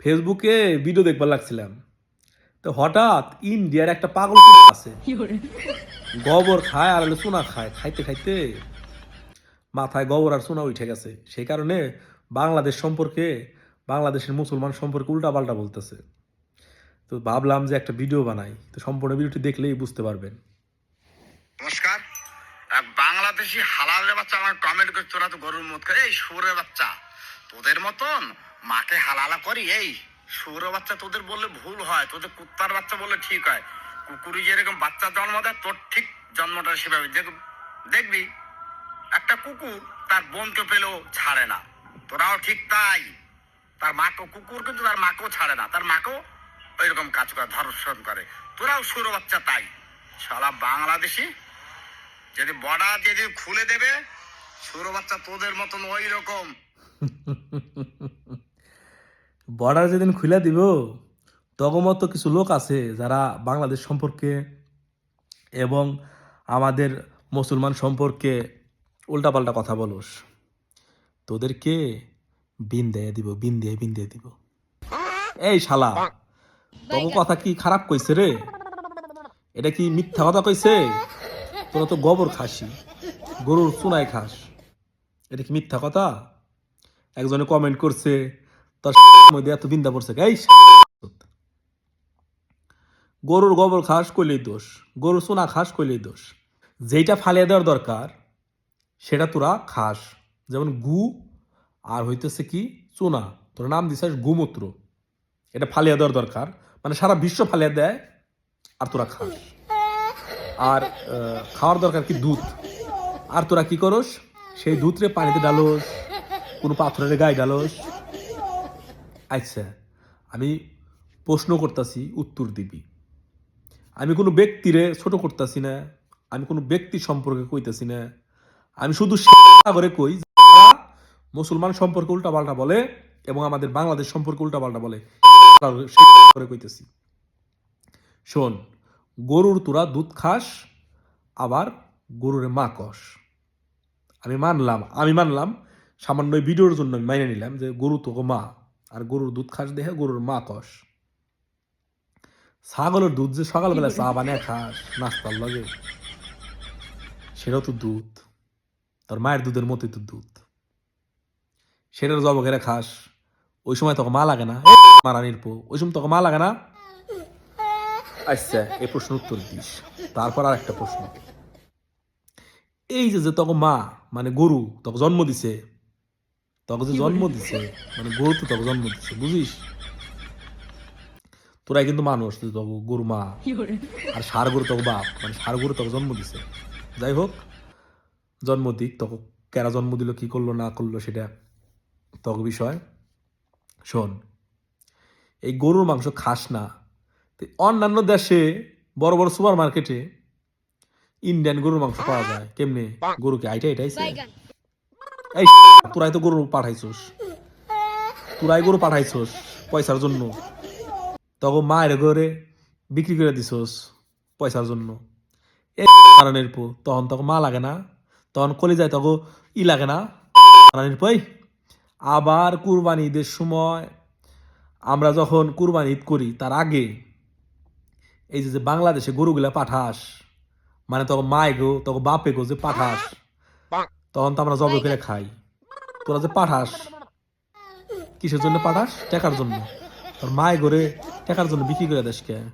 ফেসবুকে ভিডিও দেখবার লাগছিলাম। তো হঠাৎ ইন্ডিয়ার একটা পাগল আছে গোবর খায় আর হলো সোনা খায় খাইতে খাইতে মাথায় গোবর আর সোনা উঠে গেছে। সেই কারণে বাংলাদেশ সম্পর্কে বাংলাদেশের মুসলমান সম্পর্কে উল্টাপাল্টা বলতেছে। তো ভাবলাম যে একটা ভিডিও বানাই। তো সম্পূর্ণ ভিডিওটি দেখলেই বুঝতে পারবেন। নমস্কার। এক বাংলাদেশি হালালের বাচ্চা আমার কমেন্ট করে তোরা তো গরুর মত করে এই সুরের বাচ্চা তোদের মতন মাকে হালালা করি, এই সুরের বাচ্চা তোদের বললে ভুল হয়, তোদের কুত্তার বাচ্চা বললে ঠিক হয়। কুকুরি যেরকম বাচ্চা জন্ম দেয়, তোর ঠিক জন্মটা সেভাবে দেখবি, একটা কুকুর তার বোনকে পেলেও ছাড়ে না। তোরাও ঠিক তাই। তার মাকে, কুকুর কিন্তু তার মাকেও ছাড়ে না, তার মাকেও ওইরকম কাজ করে, ধর্ষণ করে। তোরাও সুর বাচ্চা তাই। সারা বাংলাদেশি, যদি বর্ডার যদি খুলে দেবে সুর বাচ্চা তোদের মতন ওই রকম বর্ডার যেদিন খুলে দিব তখন মতো কিছু লোক আছে যারা বাংলাদেশ সম্পর্কে এবং আমাদের মুসলমান সম্পর্কে উল্টাপাল্টা কথা বলোস। তোদেরকে বিন দিয়ে দিব, বিন দিয়ে বিন দিয়ে দিব। এই শালা তোর কথা কি খারাপ কইছে রে? এটা কি মিথ্যা কথা কইছে? তোরা তো গোবর খাসি গরুর চুনায় খাস। এটা কি মিথ্যা কথা? একজনে কমেন্ট করছে তার মধ্যে এত বিন্দা পড়ছে এই গরুর গোবর খাস কইলেই দোষ, গরুর সোনা খাস কইলেই দোষ। যেইটা ফালিয়ে দেওয়ার দরকার, সেটা তোরা খাস। যেমন গু, আর হইতেছে কি, চুনা। তোর নাম দিছিস গুমূত্র। এটা ফালিয়ে দেওয়ার দরকার। মানে সারা বিশ্ব ফালিয়ে দেয়, আর তোরা খাস। আর খাওয়ার দরকার কি দুধ? আর তোরা কি করস? সেই দুধরে পানিতে ডালোস কোনো পাথরের গায়ে ডালোস আচ্ছা আমি প্রশ্ন করতেছি, উত্তর দিবি। আমি কোনো ব্যক্তিরে ছোট করতেছি না, আমি কোনো ব্যক্তি সম্পর্কে কইতাছি না। আমি শুধু করে কই মুসলমান সম্পর্কে উল্টাপাল্টা বলে এবং আমাদের বাংলাদেশ সম্পর্কে উল্টাপাল্টা বলে। করে কইতেছি। শোন, গরুর তোরা দুধ খাস, আবার গরুর মা কস। আমি মানলাম আমি মানলাম, সামান্য ভিডিওর জন্য আমি মাইনে নিলাম যে গরু তোকে মা। আর গরুর দুধ খাস দেখে গরুর মা কস। ছাগলের দুধ যে সকালবেলা চা বানিয়ে খাস, নাস্তার লগে, সেটাও তো দুধ। তোর মায়ের দুধের মতোই তো দুধ। সেটার জব করে খাস। ওই সময় তোকে মা লাগে না। মারানির পো ওই সময় তোকে মা লাগে না? আচ্ছা এই প্রশ্ন উত্তর দিস। তারপর আর একটা প্রশ্ন। এই যে যে তোকে মা মানে গরু, তোকে জন্ম দিছে তোকে যে জন্ম দিছে মানে গরু তো তোকে জন্ম দিছে বুঝিস? তোরাই কিন্তু মানুষ তুই তোকে গরু মা। আর সার গরু তোকে বাপ মানে সার গরু তোকে জন্ম দিছে। যাই হোক জন্ম দিক তোকে কেরা জন্ম দিল কি করল না করল সেটা তোকে বিষয়। শোন এই গরুর মাংস খাস না। অন্যান্য দেশে বড় বড় সুপার মার্কেটে ইন্ডিয়ান গরুর মাংস পাওয়া যায়। কেমনে? গরুকে আইটা এটাইছে এই তোরাই তো গরু পাঠাইছোস। তোরাই গরু পাঠাইছোস পয়সার জন্য। তখন মায়ের ঘরে বিক্রি করে দিছোস পয়সার জন্য। এই কারণের পো, তখন তখন মা লাগে না, তখন কলি যায় তখন ই লাগে না। কারণের পই আবার কুরবানি ঈদের সময় আমরা যখন কুরবানি ঈদ করি, তার আগে এই যে বাংলাদেশে গরুগুলা পাঠাস মানে তখন মায় গো তখন বাপে গো যে পাঠাস তখন তো আমরা জব করে খাই। তোরা যে পাঠাস কিসের জন্য পাঠাস? টাকার জন্য। তোর মায় ঘরে টাকার জন্য বিক্রি করে দেশকে